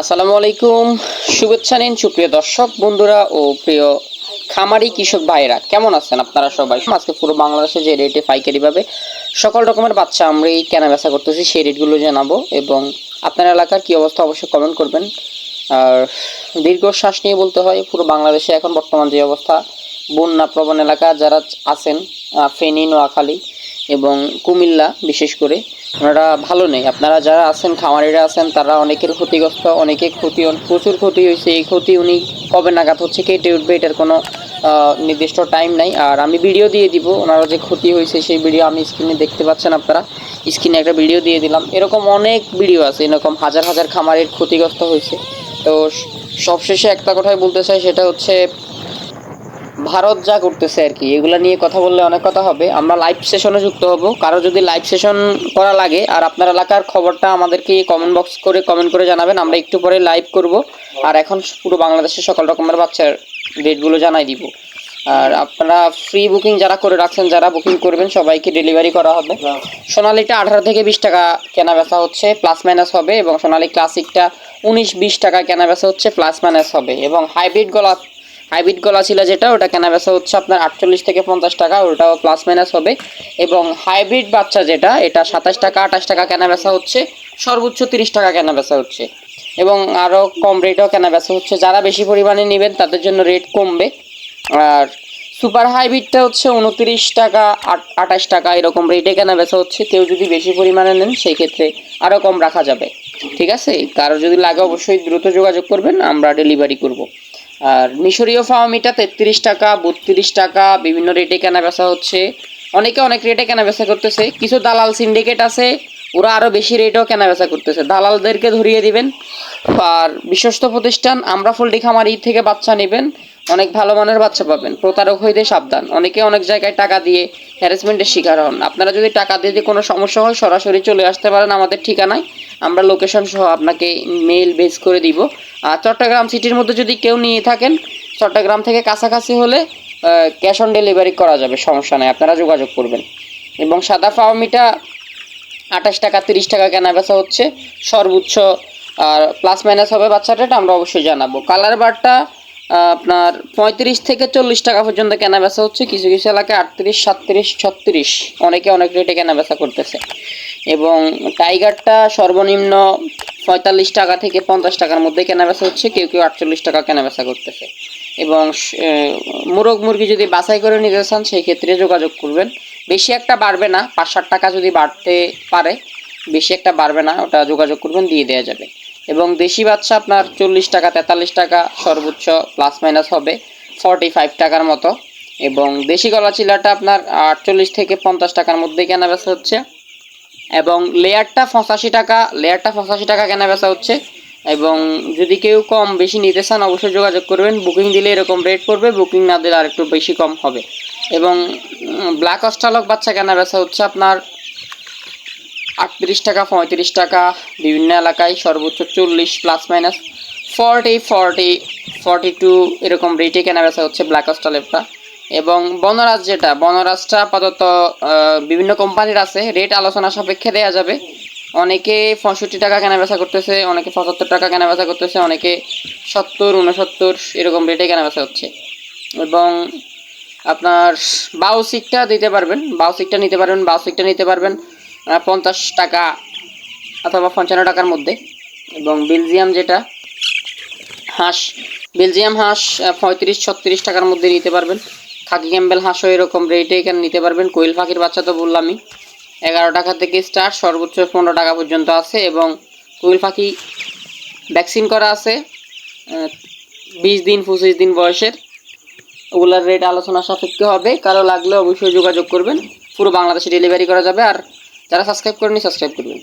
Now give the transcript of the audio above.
আসসালামু আলাইকুম। শুভেচ্ছা নিন সুপ্রিয় দর্শক, বন্ধুরা ও প্রিয় খামারি কৃষক ভাইরা কেমন আছেন আপনারা সবাই? আজকে পুরো বাংলাদেশে যে রেটে পাইকারি পাবে, সকল রকমের বাচ্চা আমরা এই কেনা বেচা করতেছি, সেই রেটগুলো জানাব এবং আপনার এলাকার কি অবস্থা অবশ্যই কমেন্ট করবেন। আর দীর্ঘশ্বাস নিয়ে বলতে হয়, পুরো বাংলাদেশে এখন বর্তমান যে অবস্থা, বন্যা প্রবণ এলাকা যারা আছেন ফেনী, নোয়াখালী এবং কুমিল্লা, বিশেষ করে, ওনারা ভালো নেই। আপনারা যারা আছেন, খামারিরা আছেন, তারা অনেকের ক্ষতিগ্রস্ত, অনেকে ক্ষতি, প্রচুর ক্ষতি হয়েছে। এই ক্ষতি উনি কবে নাগাদ হচ্ছে কেটে উঠবে, এটার কোনো নির্দিষ্ট টাইম নাই। আর আমি ভিডিও দিয়ে দিব ওনারা যে ক্ষতি হয়েছে, সেই ভিডিও আমি স্ক্রিনে দেখতে পাচ্ছেন আপনারা। স্ক্রিনে একটা ভিডিও দিয়ে দিলাম। এরকম অনেক ভিডিও আছে, এরকম হাজার হাজার খামারের ক্ষতিগ্রস্ত হয়েছে। তো সবশেষে একটা কথাই বলতে চাই, সেটা হচ্ছে ভারত যা করতেছে আর কি, এগুলা নিয়ে কথা বললে অনেক কথা হবে। আমরা লাইভ সেশনে যুক্ত হব। কারও যদি লাইভ সেশন করা লাগে, আর আপনার এলাকার খবরটা আমাদেরকে কমেন্ট বক্স করে কমেন্ট করে জানাবেন, আমরা একটু পরে লাইভ করব। আর এখন পুরো বাংলাদেশের সকল রকমের বাচ্চার ডেটগুলো জানাই দিব। আর আপনারা ফ্রি বুকিং যারা করে রাখছেন, যারা বুকিং করবেন, সবাইকে ডেলিভারি করা হবে। সোনালিটা আঠারো থেকে বিশ টাকা কেনা বেচা হচ্ছে প্লাস মাইনাস হবে, এবং সোনালি ক্লাসিকটা উনিশ, বিশ টাকা কেনা বেচা হচ্ছে প্লাস মাইনাস হবে। এবং হাইব্রিড গলা হাইব্রিড গলা ছিল যেটা, ওটা কেনা বেচা হচ্ছে আপনার আটচল্লিশ থেকে পঞ্চাশ টাকা, ওটাও প্লাস মাইনাস হবে। এবং হাইব্রিড বাচ্চা যেটা, এটা সাতাশ টাকা, আঠাশ টাকা কেনা বেচা হচ্ছে, সর্বোচ্চ তিরিশ টাকা কেনা বেচা হচ্ছে। এবং আরও কম রেটেও কেনা বেচা হচ্ছে। যারা বেশি পরিমাণে নেবেন, তাদের জন্য রেট কমবে। আর সুপার হাইব্রিডটা হচ্ছে উনত্রিশ টাকা, আট- আঠাশ টাকা, এরকম রেটে কেনা বেচা হচ্ছে। কেউ যদি বেশি পরিমাণে নেন, সেই ক্ষেত্রে আরও কম রাখা যাবে। ঠিক আছে? কারও যদি লাগে, অবশ্যই দ্রুত যোগাযোগ করবেন, আমরা ডেলিভারি করব। আর মিশরীয় ফার্মিটা তেত্রিশ টাকা, বত্রিশ টাকা, বিভিন্ন রেটে কেনা বেচা হচ্ছে। অনেকে অনেক রেটে কেনা বেচা করতেছে। কিছু দালাল সিন্ডিকেট আছে, ওরা আরও বেশি রেটেও কেনা বেচা করতেছে। দালালদেরকে ধরিয়ে দিবেন। আর বিশ্বস্ত প্রতিষ্ঠান, আমরা পোল্ট্রি খামারি থেকে বাচ্চা নেবেন। অনেক ভালো মানের বাচ্চা পাবেন। প্রতারক হইতে সাবধান। অনেকে অনেক জায়গায় টাকা দিয়ে হ্যারাসমেন্টের শিকার হন। আপনারা যদি টাকা দিয়ে কোনো সমস্যা হয়, সরাসরি চলে আসতে পারেন আমাদের ঠিকানায়। আমরা লোকেশন সহ আপনাকে মেল বেস করে দিব। আর চট্টগ্রাম সিটির মধ্যে যদি কেউ নিয়ে থাকেন, চট্টগ্রাম থেকে কাছাকাছি হলে ক্যাশ অন ডেলিভারি করা যাবে, সমস্যা নেই। আপনারা যোগাযোগ করবেন। এবং সাদা ফার্মিটা আঠাশ টাকা, তিরিশ টাকা কেনা বেচা হচ্ছে। সর্বোচ্চ আর প্লাস মাইনাস হবে বাচ্চার রেট আমরা অবশ্যই জানাব। কালার বারটা আপনার পঁয়ত্রিশ থেকে চল্লিশ টাকা পর্যন্ত কেনা বেচা হচ্ছে। কিছু কিছু এলাকায় আটত্রিশ, সাতত্রিশ, ছত্রিশ। অনেকে অনেক রেটে কেনা বেচা করতেছে। এবং টাইগারটা সর্বনিম্ন পঁয়তাল্লিশ টাকা থেকে পঞ্চাশ টাকার মধ্যে কেনা বেচা হচ্ছে। কেউ কেউ আটচল্লিশ টাকা কেনা বেচা করতেছে। এবং মোরগ মুরগি যদি বাছাই করে নিতে চান, সেই ক্ষেত্রে যোগাযোগ করবেন। বেশি একটা বাড়বে না। পাঁচ ষাট টাকা যদি বাড়তে পারে, বেশি একটা বাড়বে না। ওটা যোগাযোগ করবেন, দিয়ে দেওয়া যাবে। এবং দেশি বাচ্চা আপনার চল্লিশ টাকা, তেতাল্লিশ টাকা সর্বোচ্চ প্লাস মাইনাস হবে ফর্টি ফাইভ টাকার মতো। এবং দেশি গলা চিলাটা আপনার আটচল্লিশ থেকে পঞ্চাশ টাকার মধ্যে কেনা বেচা হচ্ছে। এবং লেয়ারটা পঁচাশি টাকা, লেয়ারটা পঁচাশি টাকা কেনা বেচা হচ্ছে। এবং যদি কেউ কম বেশি নিতে চান, অবশ্যই যোগাযোগ করবেন। বুকিং দিলে এরকম রেট পড়বে বুকিং না দিলে আর একটু বেশি কম হবে। এবং ব্ল্যাক অস্টালক বাচ্চা কেনা বেচা হচ্ছে আপনার আটত্রিশ টাকা, পঁয়ত্রিশ টাকা, বিভিন্ন এলাকায় সর্বোচ্চ চল্লিশ plus minus forty forty forty two এরকম রেটে কেনা বেচা হচ্ছে ব্ল্যাক অস্টালেপটা এবং বনরাজ যেটা, বনরাজটা আপাতত বিভিন্ন কোম্পানির আছে। রেট আলোচনা সাপেক্ষে দেওয়া যাবে। অনেকে পঁয়ষট্টি টাকা কেনা বেচা করতেছে, অনেকে পঁচাত্তর টাকা কেনা বেচা করতেছে, অনেকে সত্তর উনসত্তর এরকম রেটে কেনা বেচা হচ্ছে। এবং আপনার বাউসিকটা দিতে পারবেন বাউসিকটা নিতে পারবেন বাউসিকটা নিতে পারবেন। পঞ্চাশ টাকা অথবা পঞ্চান্ন টাকার মধ্যে। এবং বেলজিয়াম যেটা, হাঁস, বেলজিয়াম হাঁস পঁয়ত্রিশ, ছত্রিশ টাকার মধ্যে নিতে পারবেন। খাকি ক্যাম্বেল হাঁসও এরকম রেটে এখানে নিতে পারবেন। কোয়েল পাখির বাচ্চা তো বললামই এগারো টাকা থেকে স্টার্ট সর্বোচ্চ পনেরো টাকা পর্যন্ত আছে এবং কোয়েল পাখি ভ্যাকসিন করা আছে বিশ দিন, পঁচিশ দিন বয়সের। ওগুলার রেট আলোচনা সাপেক্ষে হবে। কারও লাগলে অবশ্যই যোগাযোগ করবেন। পুরো বাংলাদেশে ডেলিভারি করা যাবে। আর যারা সাবস্ক্রাইব করেনি সাবস্ক্রাইব করবেন।